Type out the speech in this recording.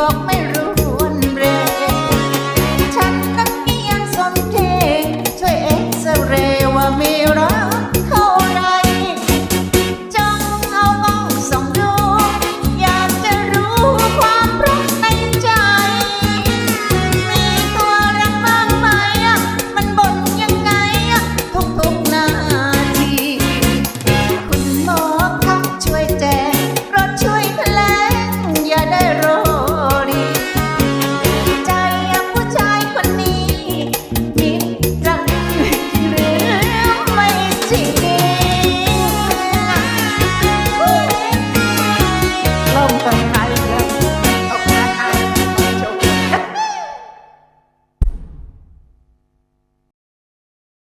บอกไม่